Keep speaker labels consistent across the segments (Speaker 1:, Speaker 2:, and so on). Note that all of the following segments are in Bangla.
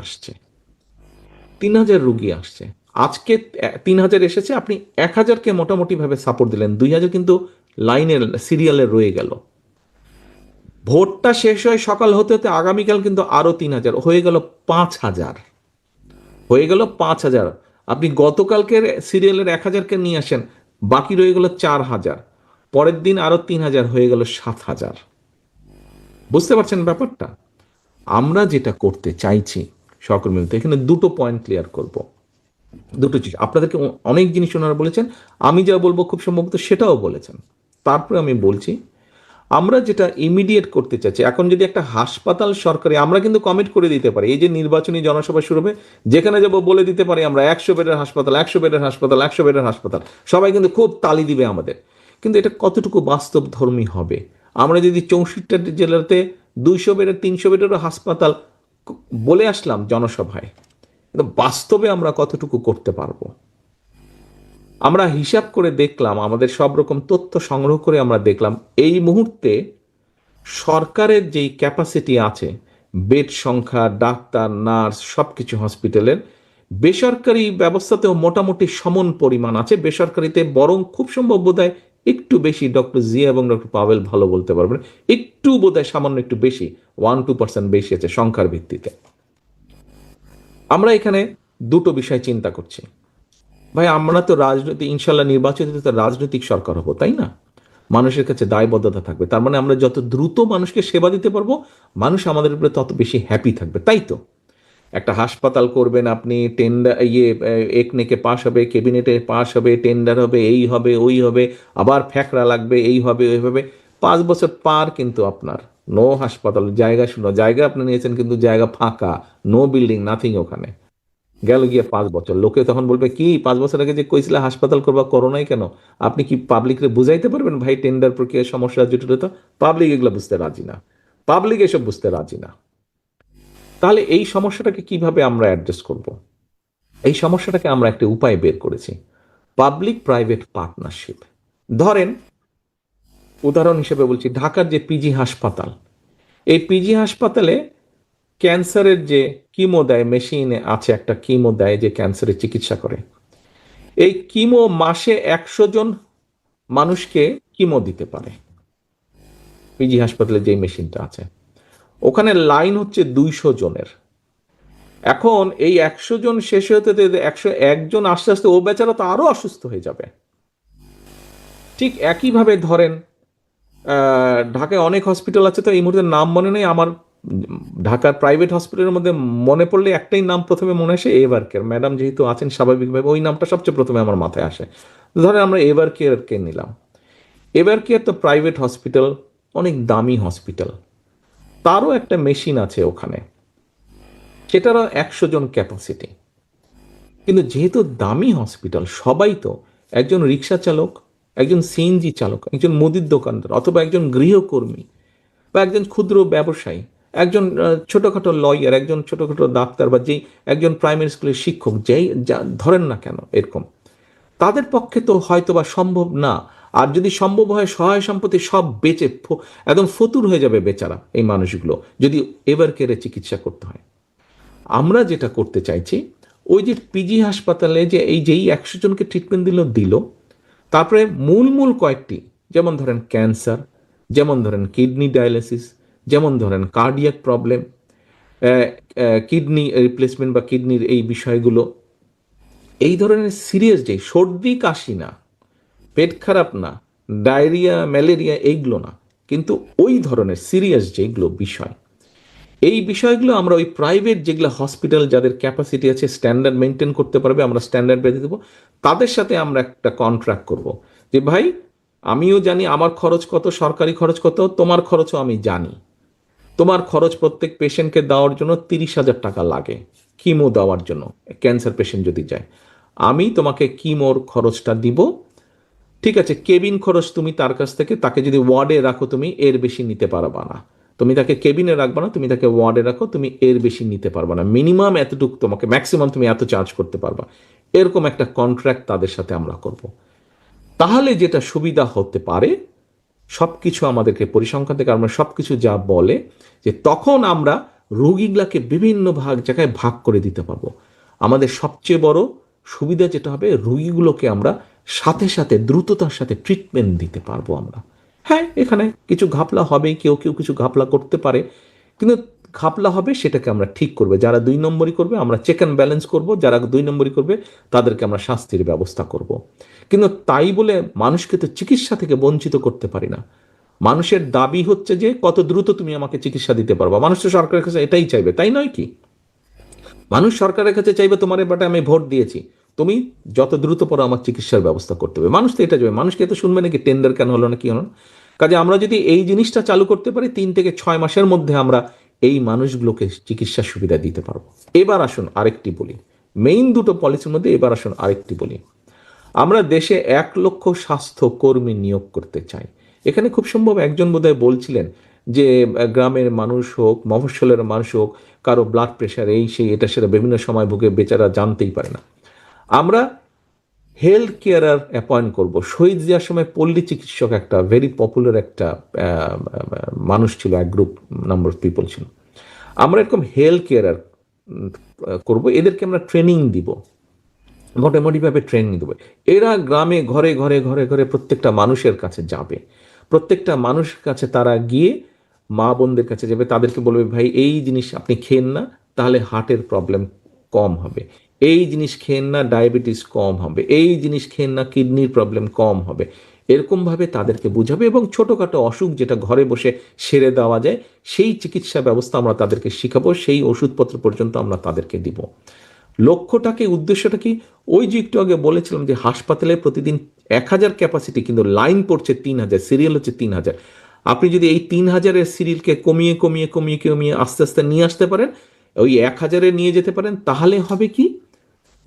Speaker 1: আসছে। তিন হাজার রুগী আসছে। আজকে তিন হাজার এসেছে, আপনি এক হাজারকে মোটামুটি ভাবে সাপোর্ট দিলেন। দুই হাজার কিন্তু লাইনের সিরিয়ালে রয়ে গেল। ভোটটা শেষ হয় সকাল হতে হতে, আগামীকাল কিন্তু আরও তিন হাজার। হয়ে গেল পাঁচ হাজার। হয়ে গেল পাঁচ হাজার। আপনি গতকালকের সিরিয়ালের এক হাজারকে নিয়ে আসেন, বাকি রয়ে গেল চার হাজার। পরের দিন আরও তিন হাজার, হয়ে গেল সাত হাজার। বুঝতে পারছেন ব্যাপারটা? আমরা যেটা করতে চাইছি সহকর্মী এখানে দুটো পয়েন্ট ক্লিয়ার করব। দুটো জিনিস। আপনাদেরকে অনেক জিনিস ওনারা বলেছেন, আমি যা বলব খুব সম্ভবত সেটাও বলেছেন। তারপরে আমি বলছি, আমরা যেটা ইমিডিয়েট করতে চাচ্ছি এখন যদি একটা হাসপাতাল সরকারি, আমরা কিন্তু কমিট করে দিতে পারি, এই যে নির্বাচনী জনসভা শুরু হবে, যেখানে যাব বলে দিতে পারি আমরা, একশো বেডের হাসপাতাল, একশো বেডের হাসপাতাল, একশো বেডের হাসপাতাল, সবাই কিন্তু খুব তালি দিবে আমাদের। কিন্তু এটা কতটুকু বাস্তব ধর্মী হবে? আমরা যদি চৌষট্টি জেলাতে দুইশো বেডের, তিনশো বেডেরও হাসপাতাল বলে আসলাম জনসভায়, কিন্তু বাস্তবে আমরা কতটুকু করতে পারব? আমরা হিসাব করে দেখলাম, আমাদের সব রকম তথ্য সংগ্রহ করে আমরা দেখলাম, এই মুহূর্তে সরকারের যেই ক্যাপাসিটি আছে, বেড সংখ্যা, ডাক্তার, নার্স, সবকিছু হসপিটালের বেসরকারি ব্যবস্থাতেও মোটামুটি সমন পরিমাণ আছে। বেসরকারিতে বরং খুব সম্ভব বোধহয় একটু বেশি ডক্টর জিয়া এবং ডক্টর পাভেল ভালো বলতে পারবেন। একটু বোধহয় সামান্য একটু বেশি ওয়ান টু পার্সেন্ট বেশি আছে সংখ্যার ভিত্তিতে। আমরা এখানে দুটো বিষয় চিন্তা করছি। ভাই, আমরা তো রাজনৈতিক ইনশাল্লাহ নির্বাচিত রাজনৈতিক সরকার হব, তাই না? মানুষের কাছে দায়বদ্ধতা থাকবে। তার মানে আমরা যত দ্রুত মানুষকে সেবা দিতে পারব, মানুষ আমাদের উপরে তত বেশি হ্যাপি থাকবে, তাই তো? একটা হাসপাতাল করবেন, আপনি টেন্ডার ইয়ে একনেকে পাশ হবে, ক্যাবিনেটে পাশ হবে টেন্ডার হবে, এই হবে, ওই হবে, আবার ফ্যাকরা লাগবে, এই হবে, ওই হবে। পাঁচ বছর পার কিন্তু আপনার। নো হাসপাতাল, জায়গা শুনো জায়গা আপনি নিয়েছেন কিন্তু জায়গা ফাঁকা। নো বিল্ডিং নাথিং ওখানে। গেল গিয়ে পাঁচ বছর। লোকে তখন বলবে, কি? পাঁচ বছর আগে যে কইছিলে হাসপাতাল করবা, করোনাই কেন? আপনি কি পাবলিকরে বুঝাইতে পারবেন ভাই টেন্ডার প্রক্রিয়ার সমস্যা জটিলতা? পাবলিক এগুলো বুঝতে রাজি না। পাবলিক এসব বুঝতে রাজি না। তাহলে এই সমস্যাটাকে কীভাবে আমরা অ্যাডজাস্ট করব? এই সমস্যাটাকে আমরা একটা উপায় বের করেছি। পাবলিক প্রাইভেট পার্টনারশিপ ধরেন, উদাহরণ হিসেবে বলছি, ঢাকার যে পিজি হাসপাতাল, এই পিজি হাসপাতালে ক্যান্সারের যে কিমো দেয় মেশিনে আছে একটা কিমো দেয় যে ক্যান্সারের চিকিৎসা করে। এই কিমো মাসে একশো জন মানুষকে কিমো দিতে পারে। পিজি হাসপাতালে যে মেশিনটা আছে। ওখানে লাইন হচ্ছে দুইশো জনের। এখন এই একশো জন শেষ হতে একশো একজন আস্তে আস্তে, ও বেচারা তো আরও অসুস্থ হয়ে যাবে। ঠিক একইভাবে ধরেন ঢাকায় অনেক হসপিটাল আছে তো এই মুহূর্তে নাম মনে নেই। আমার ঢাকার প্রাইভেট হসপিটালের মধ্যে মনে পড়লে একটাই নাম প্রথমে মনে আসে এভার কেয়ার ম্যাডাম যেহেতু আছেন, স্বাভাবিকভাবে ওই নামটা সবচেয়ে প্রথমে আমার মাথায় আসে। ধরেন আমরা এভার কেয়ারকে নিলাম। এভার কেয়ার তো প্রাইভেট হসপিটাল অনেক দামি হসপিটাল তারও একটা মেশিন আছে ওখানে। সেটারও একশো জন ক্যাপাসিটি কিন্তু যেহেতু দামি হসপিটাল সবাই তো একজন রিক্সা চালক, একজন সিএনজি চালক, একজন মুদির দোকানদার, অথবা একজন গৃহকর্মী, বা একজন ক্ষুদ্র ব্যবসায়ী, একজন ছোটোখাটো লয়ার একজন ছোটখাটো ডাক্তার, বা যেই একজন প্রাইমারি স্কুলের শিক্ষক, যেই, যা, ধরেন না কেন, এরকম। তাদের পক্ষে তো হয়তো বা সম্ভব না আর যদি সম্ভব হয় সহায় সম্পত্তি সব বেচে একদম ফতুর হয়ে যাবে বেচারা এই মানুষগুলো, যদি এবার কেড়ে চিকিৎসা করতে হয়। আমরা যেটা করতে চাইছি, ওই যে পিজি হাসপাতালে যে এই যেই একশো জনকে ট্রিটমেন্ট দিল দিল, তারপরে মূল মূল কয়েকটি, যেমন ধরেন ক্যান্সার যেমন ধরেন কিডনি ডায়ালিসিস যেমন ধরেন কার্ডিয়াক প্রবলেম কিডনি রিপ্লেসমেন্ট বা কিডনির এই বিষয়গুলো, এই ধরনের সিরিয়াস যে সর্দি কাশি না পেট খারাপ না, ডায়রিয়া, ম্যালেরিয়া এইগুলো না, কিন্তু ওই ধরনের সিরিয়াস যেগুলো বিষয়, এই বিষয়গুলো আমরা ওই প্রাইভেট যেগুলো হসপিটাল যাদের ক্যাপাসিটি আছে স্ট্যান্ডার্ড মেনটেন করতে পারবে, আমরা স্ট্যান্ডার্ড বেঁধে দেবো, তাদের সাথে আমরা একটা কন্ট্রাক্ট করব যে, ভাই, আমিও জানি আমার খরচ কত, সরকারি খরচ কত, তোমার খরচও আমি জানি। তোমার খরচ প্রত্যেক পেশেন্টকে দেওয়ার জন্য তিরিশ হাজার টাকা লাগে, কিমো দেওয়ার জন্য, ক্যান্সার পেশেন্ট যদি যায় আমি তোমাকে কিমোর খরচটা দিব ঠিক আছে, কেবিন খরচ তুমি তার কাছ থেকে, তাকে যদি ওয়ার্ডে রাখো তুমি, এর বেশি নিতে পারবা না। তুমি তাকে কেবিনে রাখবা না, তুমি তাকে ওয়ার্ডে রাখো, তুমি এর বেশি নিতে পারবা না। মিনিমাম এতটুকু তোমাকে, ম্যাক্সিমাম তুমি এত চার্জ করতে পারবা। এরকম একটা কন্ট্রাক্ট তাদের সাথে আমরা করব। তাহলে যেটা সুবিধা হতে পারে সব কিছু আমাদেরকে পরিসংখ্যান থেকে আমরা সব কিছু যা বলে, যে তখন আমরা রোগীগুলাকে বিভিন্ন ভাগ জায়গায় ভাগ করে দিতে পারব। আমাদের সবচেয়ে বড় সুবিধা যেটা হবে, রোগীগুলোকে আমরা সাথে সাথে দ্রুততার সাথে ট্রিটমেন্ট দিতে পারব আমরা। হ্যাঁ এখানে কিছু ঘাপলা হবে, কেউ কেউ কিছু ঘাপলা করতে পারে, কিন্তু ঘাপলা হবে সেটাকে আমরা ঠিক করবে। যারা দুই নম্বরই করবে, আমরা চেক অ্যান্ড ব্যালেন্স করব, যারা দুই নম্বরই করবে, তাদেরকে আমরা শাস্তির ব্যবস্থা করব। কিন্তু তাই বলে মানুষকে তো চিকিৎসা থেকে বঞ্চিত করতে পারি না। মানুষের দাবি হচ্ছে যে, কত দ্রুত তুমি আমাকে চিকিৎসা দিতে পারবা। মানুষ তো সরকারের কাছে এটাই চাইবে, তাই নয় কি? মানুষ সরকারের কাছে চাইবে, তোমার এবারে আমি ভোট দিয়েছি। তুমি যত দ্রুত পর আমার চিকিৎসার ব্যবস্থা করতে হবে। মানুষ তো এটা যাবে মানুষকে তো শুনবে নাকি? টেন্ডার কেন হলো না, কি হলো কাজে আমরা যদি এই জিনিসটা চালু করতে পারি, তিন থেকে ছয় মাসের মধ্যে আমরা এই মানুষগুলোকে চিকিৎসা সুবিধা দিতে পারব। এবার আসুন আরেকটি বলি। মেইন দুটো পলিসির মধ্যে এবার আসুন আরেকটি বলি। আমরা দেশে এক লক্ষ স্বাস্থ্য কর্মী নিয়োগ করতে চাই। এখানে খুব সম্ভব একজন বোধহয় বলছিলেন যে, গ্রামের মানুষ হোক, মফস্বলের মানুষ হোক, কারও ব্লাড প্রেশার এই, সেই, এটা, সেটা বিভিন্ন সময় ভুগে বেচারা জানতেই পারে না। আমরা হেলথ কেয়ারার অ্যাপয়েন্ট করব। শহীদ জিয়ার সময় পল্লী চিকিৎসক একটা ভেরি পপুলার একটা মানুষ ছিল, এক গ্রুপ নাম্বার অফ পিপল ছিল। আমরা এরকম হেলথ কেয়ারার করব। এদেরকে আমরা ট্রেনিং দিব। মোটামুটিভাবে ট্রেনিং দেবে। এরা গ্রামে ঘরে ঘরে ঘরে ঘরে প্রত্যেকটা মানুষের কাছে যাবে। প্রত্যেকটা মানুষের কাছে তারা গিয়ে মা বোনদের কাছে যাবে। তাদেরকে বলবে, ভাই, এই জিনিস আপনি খেন না, তাহলে হার্টের প্রবলেম কম হবে। এই জিনিস খেয়েন না ডায়াবেটিস কম হবে, এই জিনিস খেন না কিডনির প্রবলেম কম হবে। এরকমভাবে তাদেরকে বুঝাবে এবং ছোটোখাটো অসুখ যেটা ঘরে বসে সেরে দেওয়া যায়, সেই চিকিৎসা ব্যবস্থা আমরা তাদেরকে শিখাবো, সেই ওষুধপত্র পর্যন্ত আমরা তাদেরকে দিব। লক্ষ্যটাকে উদ্দেশ্যটা কি? ওই যে একটু আগে বলেছিলাম যে হাসপাতালে প্রতিদিন এক হাজার ক্যাপাসিটি কিন্তু লাইন পড়ছে তিন হাজার সিরিয়াল হচ্ছে তিন হাজার। আপনি যদি এই তিন হাজারের সিরিয়ালকে কমিয়ে কমিয়ে কমিয়ে কমিয়ে আস্তে আস্তে নিয়ে আসতে পারেন, ওই এক হাজারে নিয়ে যেতে পারেন, তাহলে হবে কি?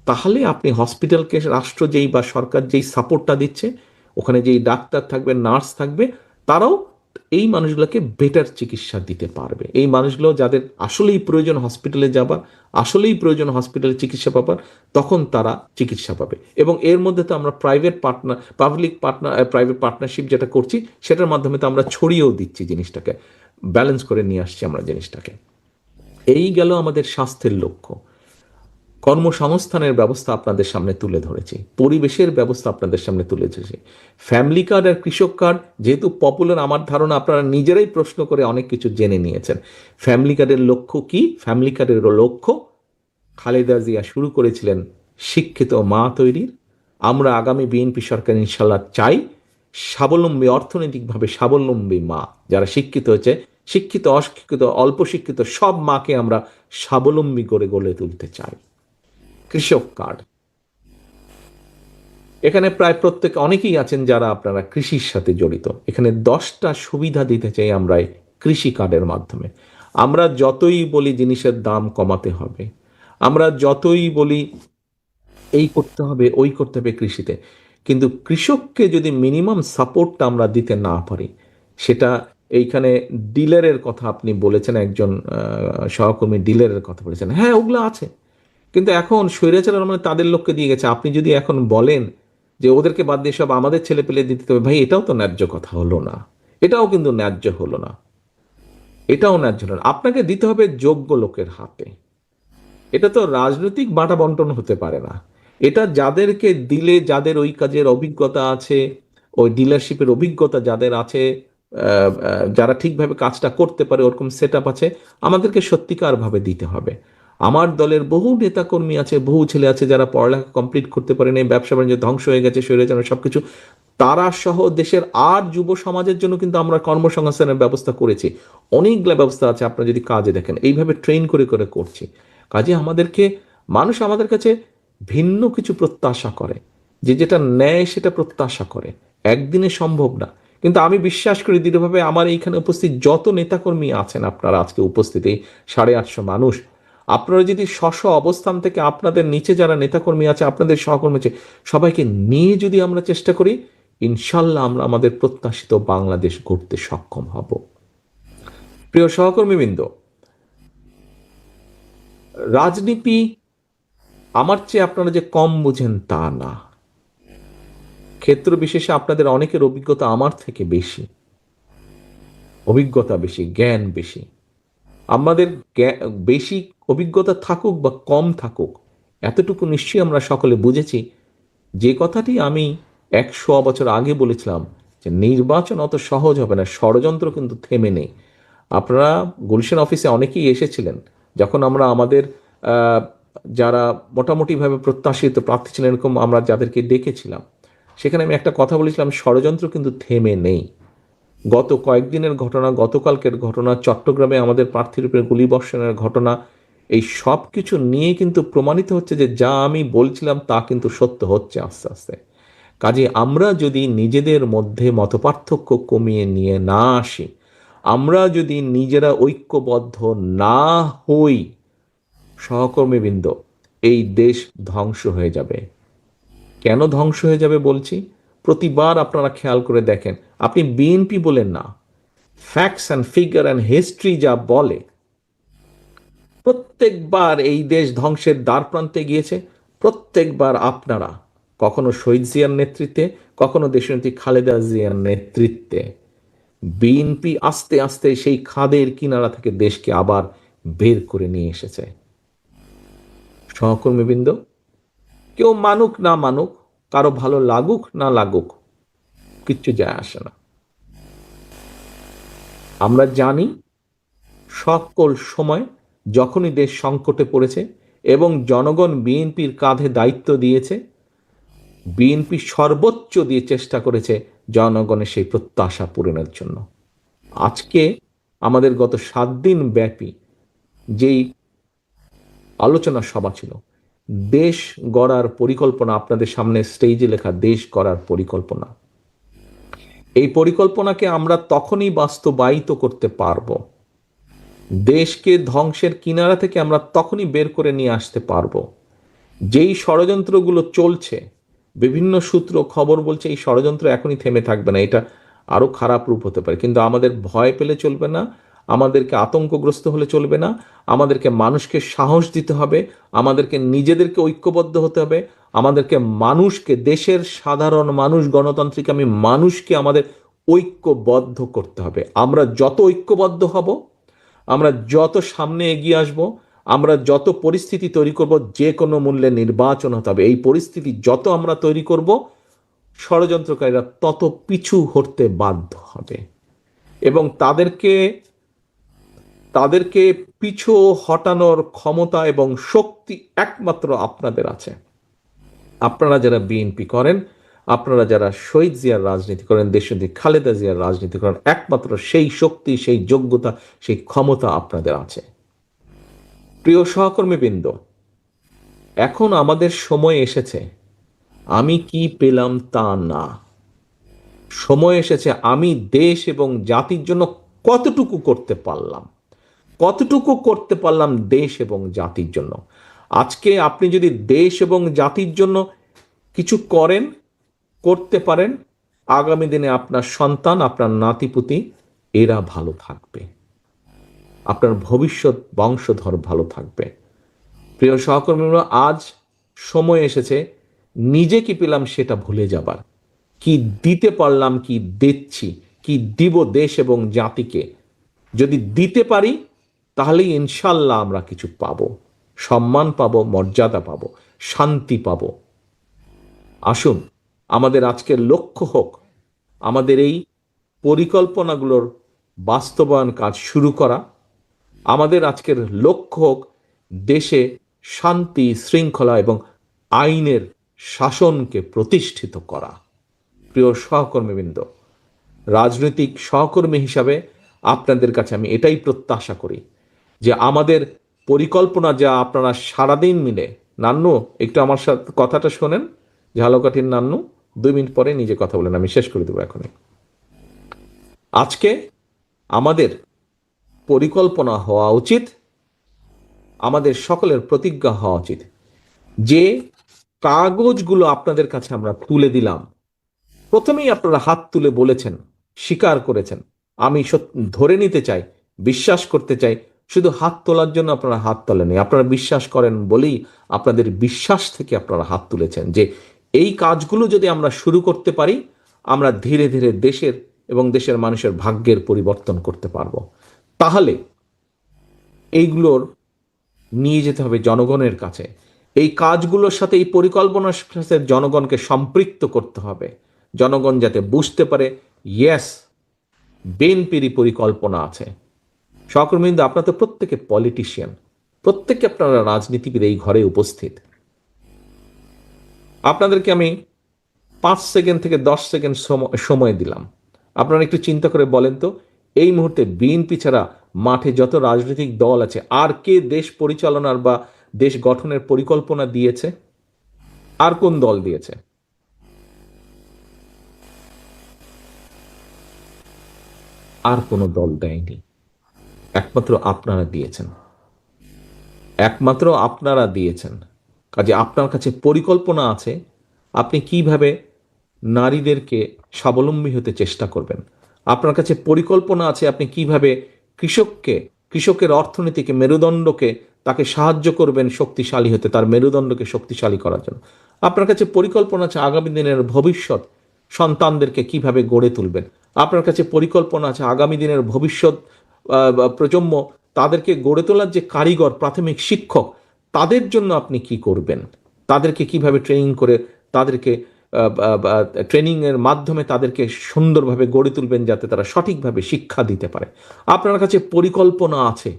Speaker 1: তাহলে আপনি হসপিটালকে রাষ্ট্র যেই বা সরকার যেই সাপোর্টটা দিচ্ছে, ওখানে যেই ডাক্তার থাকবে নার্স থাকবে, তারাও এই মানুষগুলোকে বেটার চিকিৎসা দিতে পারবে। এই মানুষগুলো যাদের আসলেই প্রয়োজন হসপিটালে যাবার, আসলেই প্রয়োজন হসপিটালে চিকিৎসা পাবার, তখন তারা চিকিৎসা পাবে। এবং এর মধ্যে তো আমরা private partner public partner private partnership যেটা করছি, সেটার মাধ্যমে তো আমরা ছড়িয়েও দিচ্ছি জিনিসটাকে। ব্যালেন্স করে নিয়ে আসছি আমরা জিনিসটাকে। এই গেল আমাদের স্বাস্থ্যের লক্ষ্য। কর্মসংস্থানের ব্যবস্থা আপনাদের সামনে তুলে ধরেছি, পরিবেশের ব্যবস্থা আপনাদের সামনে তুলে ধরেছি। ফ্যামিলি কার্ড আর কৃষক কার্ড যেহেতু পপুলার আমার ধারণা আপনারা নিজেরাই প্রশ্ন করে অনেক কিছু জেনে নিয়েছেন। ফ্যামিলি কার্ডের লক্ষ্য কি? ফ্যামিলি কার্ডের লক্ষ্য? খালেদা জিয়া শুরু করেছিলেন শিক্ষিত মা তৈরির। আমরা আগামী বিএনপি সরকার ইনশাল্লাহ চাই স্বাবলম্বী, অর্থনৈতিকভাবে স্বাবলম্বী মা। যারা শিক্ষিত হয়েছে, শিক্ষিত, অশিক্ষিত, অল্প শিক্ষিত, সব মাকে আমরা স্বাবলম্বী করে গড়ে তুলতে চাই। কৃষক কার্ড। এখানে প্রায় প্রত্যেক অনেকেই আছেন যারা আপনারা কৃষির সাথে জড়িত। এখানে দশটা সুবিধা দিতে চাই আমরা কৃষি কার্ডের মাধ্যমে। আমরা যতই বলি জিনিসের দাম কমাতে হবে, আমরা যতই বলি এই করতে হবে, ওই করতে হবে কৃষিতে। কিন্তু কৃষককে যদি মিনিমাম সাপোর্টটা আমরা দিতে না পারি, সেটা এইখানে ডিলারের কথা আপনি বলেছেন, একজন সহকর্মী ডিলারের কথা বলেছেন। হ্যাঁ ওগুলো আছে। কিন্তু এখন স্বৈরাচার মানে তাদের লোককে দিয়ে গেছে। আপনি যদি এখন বলেন যে ওদেরকে বাদ দিয়ে সব আমাদের ছেলে পেলে দিতে হবে, ভাই, এটাও তো ন্যায্য কথা হলো না। এটাও কিন্তু ন্যায্য হলো না। এটাও ন্যায্য হলো না। আপনাকে দিতে হবে যোগ্য লোকের হাতে। এটা তো রাজনৈতিক বাটা বন্টন হতে পারে না। এটা যাদেরকে দিলে যাদের ওই কাজের অভিজ্ঞতা আছে, ওই ডিলারশিপের অভিজ্ঞতা যাদের আছে যারা ঠিকভাবে কাজটা করতে পারে, ওরকম সেট আছে, আমাদেরকে সত্যিকারভাবে দিতে হবে। আমার দলের বহু নেতাকর্মী আছে, বহু ছেলে আছে যারা পড়ালেখা কমপ্লিট করতে পারেনি, ব্যবসা বাণিজ্য ধ্বংস হয়ে গেছে সব সবকিছু। তারা সহ দেশের আর যুব সমাজের জন্য কিন্তু আমরা কর্মসংস্থানের ব্যবস্থা করেছি। অনেকগুলো ব্যবস্থা আছে, আপনারা যদি কাজে দেখেন, এইভাবে ট্রেন করে করে করছি। কাজে আমাদেরকে, মানুষ আমাদের কাছে ভিন্ন কিছু প্রত্যাশা করে। যে যেটা নেয় সেটা প্রত্যাশা করে। একদিনে সম্ভব না। কিন্তু আমি বিশ্বাস করি দৃঢ়ভাবে আমার এইখানে উপস্থিত যত নেতাকর্মী আছেন আপনারা আজকে উপস্থিত এই সাড়ে আটশো মানুষ আপনারা যদি স্ব স্ব অবস্থান থেকে আপনাদের নিচে যারা নেতাকর্মী আছে, আপনাদের সহকর্মী আছে, সবাইকে নিয়ে যদি আমরা চেষ্টা করি, ইনশাল্লাহ আমরা আমাদের প্রত্যাশিত বাংলাদেশ গড়তে সক্ষম হব। প্রিয় সহকর্মীবৃন্দ, রাজনীতি আমার চেয়ে আপনারা যে কম বুঝেন তা না। ক্ষেত্র বিশেষে আপনাদের অনেকের অভিজ্ঞতা আমার থেকে বেশি, অভিজ্ঞতা বেশি, জ্ঞান বেশি। আমাদের বেশি অভিজ্ঞতা থাকুক বা কম থাকুক, এতটুকু নিশ্চয়ই আমরা সকলে বুঝেছি। যে কথাটি আমি একশো বছর আগে বলেছিলাম যে নির্বাচন অত সহজ হবে না, ষড়যন্ত্র কিন্তু থেমে নেই। আপনারা গুলশান অফিসে অনেকেই এসেছিলেন, যখন আমরা আমাদের যারা মোটামুটিভাবে প্রত্যাশিত প্রার্থী ছিলেন, এরকম আমরা যাদেরকে ডেকেছিলাম। সেখানে আমি একটা কথা বলেছিলাম, ষড়যন্ত্র কিন্তু থেমে নেই। গত কয়েকদিনের ঘটনা, গতকালকের ঘটনা, চট্টগ্রামে আমাদের প্রার্থীর উপরে গুলিবর্ষণের ঘটনা, এই সব কিছু নিয়ে কিন্তু প্রমাণিত হচ্ছে যে যা আমি বলছিলাম তা কিন্তু সত্য হচ্ছে আস্তে আস্তে। কাজে আমরা যদি নিজেদের মধ্যে মতপার্থক্য কমিয়ে নিয়ে না আসি, আমরা যদি নিজেরা ঐক্যবদ্ধ না হই, সহকর্মীবৃন্দ, এই দেশ ধ্বংস হয়ে যাবে। কেন ধ্বংস হয়ে যাবে বলছি? প্রতিবার আপনারা খেয়াল করে দেখেন। আপনি বিএনপি বলেন না। Facts and figure and history যা বলে। প্রত্যেকবার এই দেশ ধ্বংসের দ্বার প্রান্তে গিয়েছে। প্রত্যেকবার আপনারা, কখনো শহীদ জিয়ার নেতৃত্বে, কখনো দেশনেত্রী খালেদা জিয়ার নেতৃত্বে বিএনপি আস্তে আস্তে সেই খাদের কিনারা থেকে দেশকে আবার বের করে নিয়ে এসেছে। সহকর্মীবৃন্দ, কেউ মানুক না মানুক কারও ভালো লাগুক না লাগুক, কিচ্ছু যায় আসে না। আমরা জানি সকল সময় যখনই দেশ সংকটে পড়েছে এবং জনগণ বিএনপির কাঁধে দায়িত্ব দিয়েছে, বিএনপি সর্বোচ্চ দিয়ে চেষ্টা করেছে জনগণের সেই প্রত্যাশা পূরণের জন্য। আজকে আমাদের গত সাত দিন ব্যাপী যেই আলোচনা সভা ছিল দেশ গড়ার পরিকল্পনা আপনাদের সামনে স্টেজে লেখা, দেশ গড়ার পরিকল্পনা। এই পরিকল্পনাকে আমরা তখনই বাস্তবায়িত করতে পারব। দেশকে ধ্বংসের কিনারা থেকে আমরা তখনই বের করে নিয়ে আসতে পারব। যেই ষড়যন্ত্রগুলো চলছে, বিভিন্ন সূত্র খবর বলছে এই ষড়যন্ত্র এখনই থেমে থাকবে না, এটা আরও খারাপ রূপ হতে পারে। কিন্তু আমাদের ভয় পেলে চলবে না আমাদেরকে আতঙ্কগ্রস্ত হলে চলবে না, আমাদেরকে মানুষকে সাহস দিতে হবে, আমাদেরকে নিজেদেরকে ঐক্যবদ্ধ হতে হবে, আমাদেরকে মানুষকে, দেশের সাধারণ মানুষ, গণতান্ত্রিক আমি মানুষকে আমাদের ঐক্যবদ্ধ করতে হবে। আমরা যত ঐক্যবদ্ধ হব, আমরা যত সামনে এগিয়ে আসব, আমরা যত পরিস্থিতি তৈরি করব, যে কোনো মূল্যে নির্বাচন হতে হবে। এই পরিস্থিতি যত আমরা তৈরি করব, ষড়যন্ত্রকারীরা তত পিছু হটতে বাধ্য হবে। এবং তাদেরকে তাদেরকে পিছু হটানোর ক্ষমতা এবং শক্তি একমাত্র আপনাদের আছে। আপনারা যারা বিএনপি করেন, আপনারা যারা শহীদ জিয়ার রাজনীতি করেন দেশনীতি খালেদা জিয়ার রাজনীতি করেন, একমাত্র সেই শক্তি, সেই যোগ্যতা, সেই ক্ষমতা আপনাদের আছে। প্রিয় সহকর্মীবৃন্দ এখন আমাদের সময় এসেছে। আমি কি পেলাম তা না। সময় এসেছে, আমি দেশ এবং জাতির জন্য কতটুকু করতে পারলাম? কতটুকু করতে পারলাম দেশ এবং জাতির জন্য? আজকে আপনি যদি দেশ এবং জাতির জন্য কিছু করেন, করতে পারেন, আগামী দিনে আপনার সন্তান, আপনার নাতিপুতি, এরা ভালো থাকবে। আপনার ভবিষ্যৎ বংশধর ভালো থাকবে। প্রিয় সহকর্মীরা, আজ সময় এসেছে, নিজে কি পেলাম সেটা ভুলে যাবার। কি দিতে পারলাম, কি দিচ্ছি, কি দিব দেশ এবং জাতিকে। যদি দিতে পারি তাহলেই ইনশাল্লাহ আমরা কিছু পাবো। সম্মান পাব, মর্যাদা পাব, শান্তি পাব। আসুন, আমাদের আজকের লক্ষ্য হোক, আমাদের এই পরিকল্পনাগুলোর বাস্তবায়ন কাজ শুরু করা। আমাদের আজকের লক্ষ্য হোক, দেশে শান্তি, শৃঙ্খলা এবং আইনের শাসনকে প্রতিষ্ঠিত করা। প্রিয় সহকর্মীবৃন্দ, রাজনৈতিক সহকর্মী হিসাবে আপনাদের কাছে আমি এটাই প্রত্যাশা করি। যে আমাদের পরিকল্পনা যা আপনারা সারাদিন মিলে, নান্নু, একটু আমার সাথে কথাটা শোনেন। ঝালকাঠির নান্নু, দুই মিনিট পরে নিজে কথা বলেন, আমি শেষ করে দেবো এখনই। আজকে আমাদের পরিকল্পনা হওয়া উচিত, আমাদের সকলের প্রতিজ্ঞা হওয়া উচিত। যে কাগজগুলো আপনাদের কাছে আমরা তুলে দিলাম, প্রথমেই আপনারা হাত তুলে বলেছেন, স্বীকার করেছেন, আমি ধরে নিতে চাই, বিশ্বাস করতে চাই শুধু হাত তোলার জন্য আপনারা হাত তোলেনি আপনারা বিশ্বাস করেন বলেই আপনাদের বিশ্বাস থেকে আপনারা হাত তুলেছেন যে এই কাজগুলো যদি আমরা শুরু করতে পারি, আমরা ধীরে ধীরে দেশের এবং দেশের মানুষের ভাগ্যের পরিবর্তন করতে পারব। তাহলে এইগুলোর নিয়ে যেতে হবে জনগণের কাছে। এই কাজগুলোর সাথে এই পরিকল্পনার সাথে জনগণকে সম্পৃক্ত করতে হবে। জনগণ যাতে বুঝতে পারে ইয়েস বিএনপিরই পরিকল্পনা আছে। সহকর্মীবৃন্দ, আপনার তো প্রত্যেকে পলিটিশিয়ান প্রত্যেকে আপনারা রাজনীতিবিদ এই ঘরে উপস্থিত। আপনাদেরকে আমি পাঁচ সেকেন্ড থেকে দশ সেকেন্ড সময় দিলাম। আপনারা একটু চিন্তা করে বলেন তো, এই মুহূর্তে বিএনপি ছাড়া মাঠে যত রাজনৈতিক দল আছে, আর কে দেশ পরিচালনার বা দেশ গঠনের পরিকল্পনা দিয়েছে? আর কোন দল দিয়েছে? আর কোনো দল দেয়নি। একমাত্র আপনারা দিয়েছেন। একমাত্র আপনারা দিয়েছেন। কাজে আপনার কাছে পরিকল্পনা আছে, আপনি কীভাবে নারীদেরকে স্বাবলম্বী হতে চেষ্টা করবেন? আপনার কাছে পরিকল্পনা আছে, আপনি কীভাবে কৃষককে, কৃষকের অর্থনীতিকে, মেরুদণ্ডকে, তাকে সাহায্য করবেন শক্তিশালী হতে, তার মেরুদণ্ডকে শক্তিশালী করার জন্য? আপনার কাছে পরিকল্পনা আছে আগামী দিনের ভবিষ্যৎ সন্তানদেরকে কীভাবে গড়ে তুলবেন? আপনার কাছে পরিকল্পনা আছে আগামী দিনের ভবিষ্যৎ প্রজন্ম তাদেরকে গড়ে তোলার যে কারিগর, প্রাথমিক শিক্ষক, তাদের জন্য আপনি কি করবেন? তাদেরকে কীভাবে ট্রেনিং করে তাদেরকে ট্রেনিংয়ের মাধ্যমে তাদেরকে সুন্দরভাবে গড়ে তুলবেন যাতে তারা সঠিকভাবে শিক্ষা দিতে পারে? আপনার কাছে পরিকল্পনা আছে।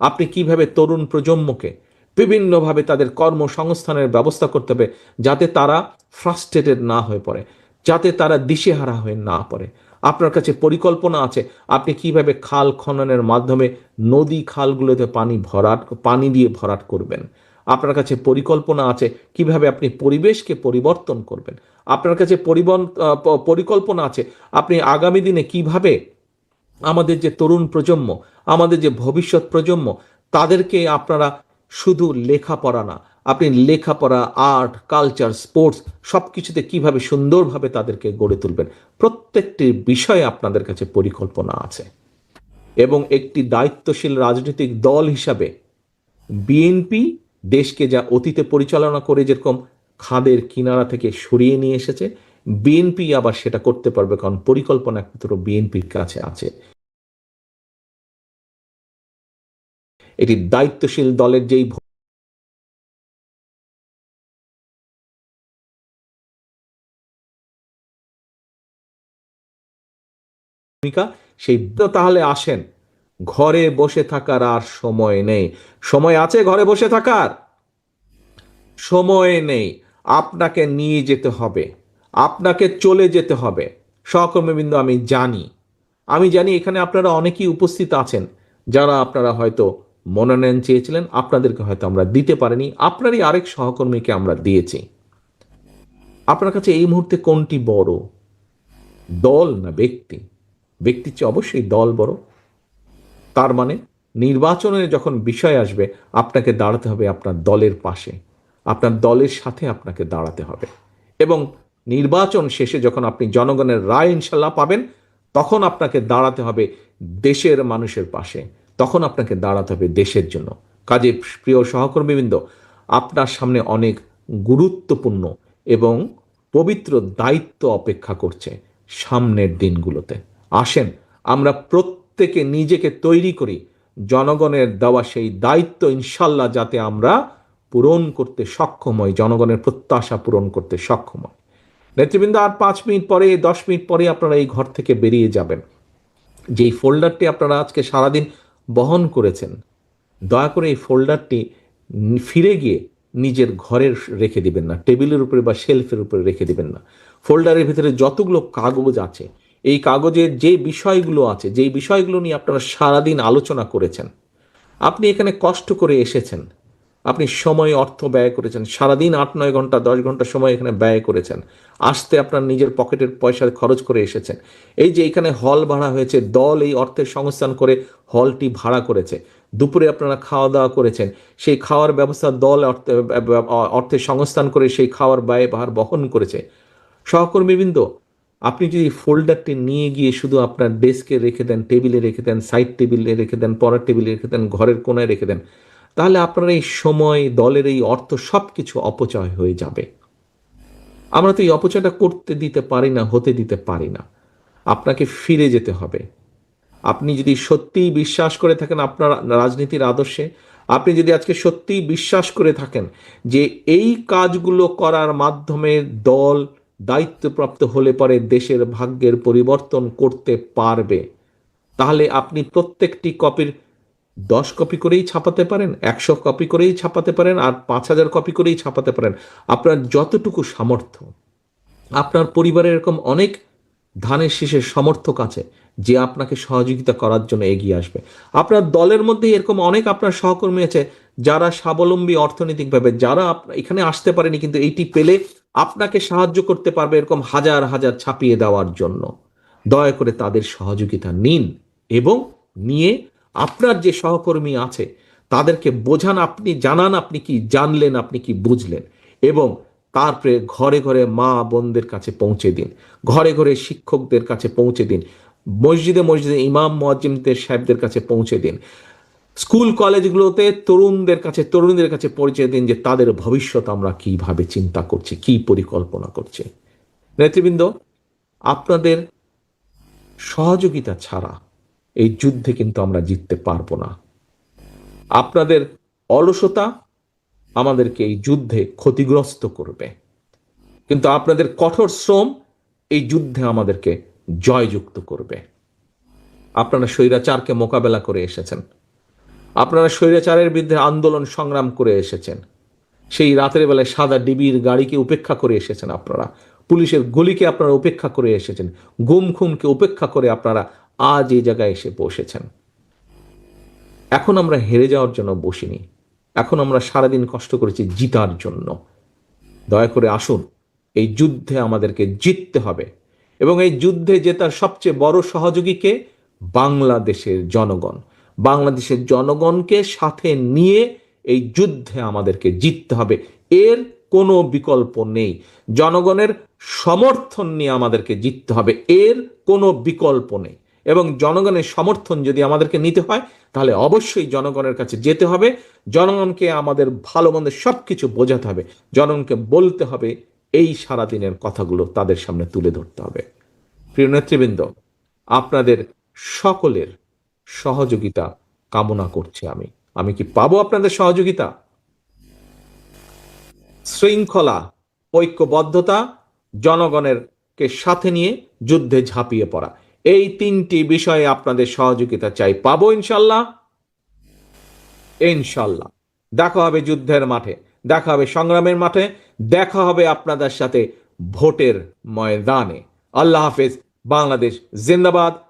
Speaker 1: আপনি কীভাবে তরুণ প্রজন্মকে বিভিন্নভাবে তাদের কর্মসংস্থানের ব্যবস্থা করতে হবে যাতে তারা ফ্রাস্ট্রেটেড না হয়ে পড়ে, যাতে তারা দিশেহারা হয়ে না পড়ে? আপনার কাছে পরিকল্পনা আছে, আপনি কীভাবে খাল খননের মাধ্যমে নদী খালগুলোতে পানি ভরাট, পানি দিয়ে ভরাট করবেন? আপনার কাছে পরিকল্পনা আছে কীভাবে আপনি পরিবেশকে পরিবর্তন করবেন? আপনার কাছে পরিকল্পনা আছে আপনি আগামী দিনে কীভাবে আমাদের যে তরুণ প্রজন্ম, আমাদের যে ভবিষ্যৎ প্রজন্ম, তাদেরকে আপনারা শুধু লেখাপড়া না আপনি লেখাপড়া, আর্ট, কালচার, স্পোর্টস সব কিছুতে কীভাবে সুন্দরভাবে তাদেরকে গড়ে তুলবেন, প্রত্যেকটি বিষয়ে আপনাদের কাছে পরিকল্পনা আছে। এবং একটি দায়িত্বশীল রাজনৈতিক দল হিসাবে বিএনপি দেশকে যা অতীতে পরিচালনা করে যেরকম খাদের কিনারা থেকে সরিয়ে নিয়ে এসেছে, বিএনপি আবার সেটা করতে পারবে কারণ পরিকল্পনা একমাত্র বিএনপির কাছে আছে। এটি দায়িত্বশীল দলের যেই ভূমিকা, সেই তাহলে আসেন। ঘরে বসে থাকার আর সময় নেই। সময় আছে ঘরে বসে থাকার? সময় নেই। আপনাকে নিয়ে যেতে হবে। আপনাকে চলে যেতে হবে। সহকর্মীবৃন্দ, আমি জানি। আমি জানি এখানে আপনারা অনেকেই উপস্থিত আছেন। যারা আপনারা হয়তো মনোনয়ন চেয়েছিলেন, আপনাদেরকে হয়তো আমরা দিতে পারিনি। আপনারই আরেক সহকর্মীকে আমরা দিয়েছি। আপনার কাছে এই মুহূর্তে কোনটি বড়? দল না ব্যক্তি? ব্যক্তির চেয়ে অবশ্যই দল বড়। তার মানে নির্বাচনের যখন বিষয় আসবে, আপনাকে দাঁড়াতে হবে আপনার দলের পাশে। আপনার দলের সাথে আপনাকে দাঁড়াতে হবে। এবং নির্বাচন শেষে যখন আপনি জনগণের রায় ইনশাল্লাহ পাবেন, তখন আপনাকে দাঁড়াতে হবে দেশের মানুষের পাশে। তখন আপনাকে দাঁড়াতে হবে দেশের জন্য। কাজে প্রিয় সহকর্মীবৃন্দ, আপনার সামনে অনেক গুরুত্বপূর্ণ এবং পবিত্র দায়িত্ব অপেক্ষা করছে সামনের দিনগুলোতে। আসেন। আমরা প্রত্যেকে নিজেকে তৈরি করি। জনগণের দেওয়া সেই দায়িত্ব ইনশাল্লাহ যাতে আমরা পূরণ করতে সক্ষম হই, জনগণের প্রত্যাশা পূরণ করতে সক্ষম হয় নেতৃবৃন্দ, আর পাঁচ মিনিট পরে, দশ মিনিট পরে আপনারা এই ঘর থেকে বেরিয়ে যাবেন। যেই ফোল্ডারটি আপনারা আজকে সারাদিন বহন করেছেন, দয়া করে এই ফোল্ডারটি ফিরে গিয়ে নিজের ঘরের রেখে দিবেন না, টেবিলের উপরে বা শেলফের উপরে রেখে দিবেন না। ফোল্ডারের ভিতরে যতগুলো কাগজ আছে এই কাগজের যে বিষয়গুলো আছে যেই বিষয়গুলো নিয়ে আপনারা সারাদিন আলোচনা করেছেন, আপনি এখানে কষ্ট করে এসেছেন, আপনি সময়, অর্থ ব্যয় করেছেন, সারাদিন আট, নয় ঘণ্টা, দশ ঘণ্টা সময় এখানে ব্যয় করেছেন, আসতে আপনার নিজের পকেটের পয়সা খরচ করে এসেছেন। এই যে এখানে হল ভাড়া হয়েছে, দল এই অর্থের সংস্থান করে হলটি ভাড়া করেছে, দুপুরে আপনারা খাওয়া দাওয়া করেছেন, সেই খাওয়ার ব্যবস্থা দল অর্থে সংস্থান করে সেই খাওয়ার ব্যয় ভার বহন করেছে। সহকর্মীবৃন্দ আপনি যদি ফোল্ডারটি নিয়ে গিয়ে শুধু আপনার ডেস্কে রেখে দেন, টেবিলে রেখে দেন, সাইড টেবিলে রেখে দেন পড়ার টেবিলে রেখে দেন, ঘরের কোনায় রেখে দেন, তাহলে আপনার এই সময়, দলের এই অর্থ সব কিছু অপচয় হয়ে যাবে। আমরা তো এই অপচয়টা করতে দিতে পারি না, হতে দিতে পারি না। আপনাকে ফিরে যেতে হবে। আপনি যদি সত্যিই বিশ্বাস করে থাকেন আপনার রাজনীতির আদর্শে, আপনি যদি আজকে সত্যিই বিশ্বাস করে থাকেন যে এই কাজগুলো করার মাধ্যমে দল দায়িত্বপ্রাপ্ত হলে পরে দেশের ভাগ্যের পরিবর্তন করতে পারবে। তাহলে আপনি প্রত্যেকটি কপির দশ কপি করেই ছাপাতে পারেন, একশো কপি করেই ছাপাতে পারেন, আর পাঁচ হাজার কপি করেই ছাপাতে পারেন। আপনার যতটুকু সামর্থ্য। আপনার পরিবারের এরকম অনেক ধানের শীষের সমর্থক আছে, যে আপনাকে সহযোগিতা করার জন্য এগিয়ে আসবে। আপনার দলের মধ্যে এরকম অনেক আপনার সহকর্মী আছে, যারা স্বাবলম্বী অর্থনৈতিকভাবে, যারা এখানে আসতে পারেনি, কিন্তু এইটি পেলে আপনাকে সাহায্য করতে পারবে এরকম হাজার হাজার ছাপিয়ে দেওয়ার জন্য। দয়া করে তাদের সহযোগিতা নিন এবং নিয়ে আপনার যে সহকর্মী আছে, তাদেরকে বোঝান আপনি, জানান আপনি কি, জানলেন আপনি কি, বুঝলেন এবং তারপরে ঘরে ঘরে মা বোনদের কাছে পৌঁছে দিন। ঘরে ঘরে শিক্ষকদের কাছে পৌঁছে দিন। মসজিদে মসজিদে ইমাম, মোয়াজ্জিমদের সাহেবদের কাছে পৌঁছে দিন। স্কুল কলেজগুলোতে তরুণদের কাছে, তরুণীদের কাছে পরিচয় দিন যে তাদের ভবিষ্যৎ আমরা কীভাবে চিন্তা করছি, কি পরিকল্পনা করছি। নেতৃবৃন্দ, আপনাদের সহযোগিতা ছাড়া এই যুদ্ধে কিন্তু আমরা জিততে পারব না। আপনাদের অলসতা আমাদেরকে এই যুদ্ধে ক্ষতিগ্রস্ত করবে। কিন্তু আপনাদের কঠোর শ্রম এই যুদ্ধে আমাদেরকে জয়যুক্ত করবে। আপনারা স্বৈরাচারকে মোকাবেলা করে এসেছেন। আপনারা স্বৈরাচারের বিরুদ্ধে আন্দোলন সংগ্রাম করে এসেছেন। সেই রাতের বেলায় সাদা ডিবির গাড়িকে উপেক্ষা করে এসেছেন আপনারা। পুলিশের গুলিকে আপনারা উপেক্ষা করে এসেছেন। গুম খুনকে উপেক্ষা করে আপনারা আজ এই জায়গায় এসে বসেছেন। এখন আমরা হেরে যাওয়ার জন্য বসিনি। এখন আমরা সারাদিন কষ্ট করেছি জিতার জন্য। দয়া করে আসুন, এই যুদ্ধে আমাদেরকে জিততে হবে। এবং এই যুদ্ধে জেতার সবচেয়ে বড় সহযোগীকে বাংলাদেশের জনগণ। বাংলাদেশের জনগণকে সাথে নিয়ে এই যুদ্ধে আমাদেরকে জিততে হবে। এর কোনো বিকল্প নেই। জনগণের সমর্থন নিয়ে আমাদেরকে জিততে হবে। এর কোনো বিকল্প নেই। এবং জনগণের সমর্থন যদি আমাদেরকে নিতে হয়, তাহলে অবশ্যই জনগণের কাছে যেতে হবে। জনগণকে আমাদের ভালো মন্দ সব কিছু বোঝাতে হবে। জনগণকে বলতে হবে, এই সারাদিনের কথাগুলো তাদের সামনে তুলে ধরতে হবে। প্রিয় নেতৃবৃন্দ, আপনাদের সকলের সহযোগিতা কামনা করছি আমি। আমি কি পাবো আপনাদের সহযোগিতা? শৃঙ্খলা, ঐক্যবদ্ধতা জনগণের কে সাথে নিয়ে যুদ্ধে ঝাঁপিয়ে পড়া। এই তিনটি বিষয়ে আপনাদের সহযোগিতা চাই। পাবো ইনশাল্লাহ? ইনশাল্লাহ। দেখা হবে যুদ্ধের মাঠে, দেখা হবে সংগ্রামের মাঠে, দেখা হবে আপনাদের সাথে ভোটের ময়দানে। আল্লাহ হাফেজ, বাংলাদেশ জিন্দাবাদ।